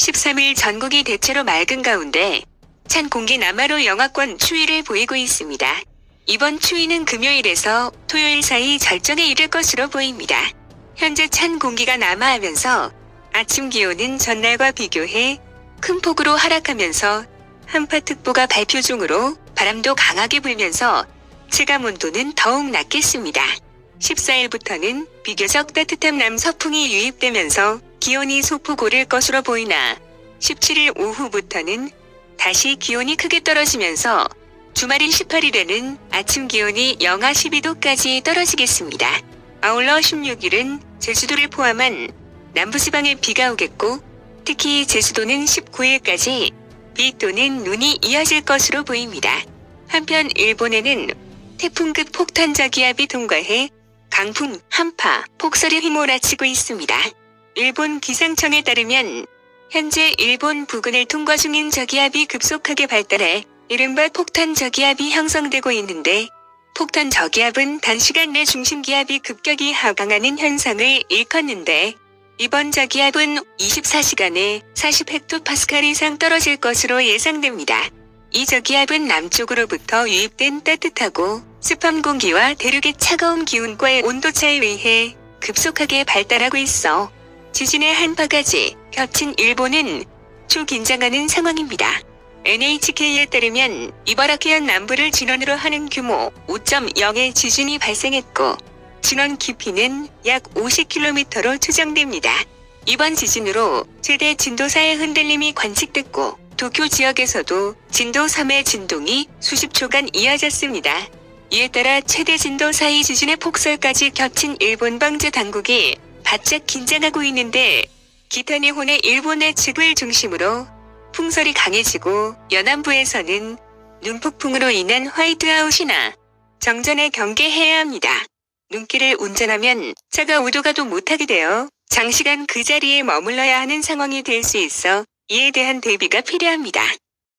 13일 전국이 대체로 맑은 가운데 찬 공기 남하로 영하권 추위를 보이고 있습니다. 이번 추위는 금요일에서 토요일 사이 절정에 이를 것으로 보입니다. 현재 찬 공기가 남하하면서 아침 기온은 전날과 비교해 큰 폭으로 하락하면서 한파특보가 발표 중으로 바람도 강하게 불면서 체감 온도는 더욱 낮겠습니다. 14일부터는 비교적 따뜻한 남서풍이 유입되면서 기온이 소폭 오를 것으로 보이나 17일 오후부터는 다시 기온이 크게 떨어지면서 주말인 18일에는 아침 기온이 영하 12도까지 떨어지겠습니다. 아울러 16일은 제주도를 포함한 남부지방에 비가 오겠고 특히 제주도는 19일까지 비 또는 눈이 이어질 것으로 보입니다. 한편 일본에는 태풍급 폭탄 저기압이 통과해 강풍, 한파, 폭설이 휘몰아치고 있습니다. 일본 기상청에 따르면 현재 일본 부근을 통과 중인 저기압이 급속하게 발달해 이른바 폭탄 저기압이 형성되고 있는데 폭탄 저기압은 단시간 내 중심 기압이 급격히 하강하는 현상을 일컫는데 이번 저기압은 24시간에 40헥토파스칼 이상 떨어질 것으로 예상됩니다. 이 저기압은 남쪽으로부터 유입된 따뜻하고 습한 공기와 대륙의 차가운 기운과의 온도차에 의해 급속하게 발달하고 있어 지진의 한 바가지 겹친 일본은 초긴장하는 상황입니다. NHK에 따르면 이바라키현 남부를 진원으로 하는 규모 5.0의 지진이 발생했고 진원 깊이는 약 50km로 추정됩니다. 이번 지진으로 최대 진도 4의 흔들림이 관측됐고 도쿄 지역에서도 진도 3의 진동이 수십 초간 이어졌습니다. 이에 따라 최대 진도 4의 지진의 폭설까지 겹친 일본 방제 당국이 바짝 긴장하고 있는데 기타니혼의 일본의 측을 중심으로 풍설이 강해지고 연안부에서는 눈폭풍으로 인한 화이트아웃이나 정전에 경계해야 합니다. 눈길을 운전하면 차가 우도가도 못하게 되어 장시간 그 자리에 머물러야 하는 상황이 될 수 있어 이에 대한 대비가 필요합니다.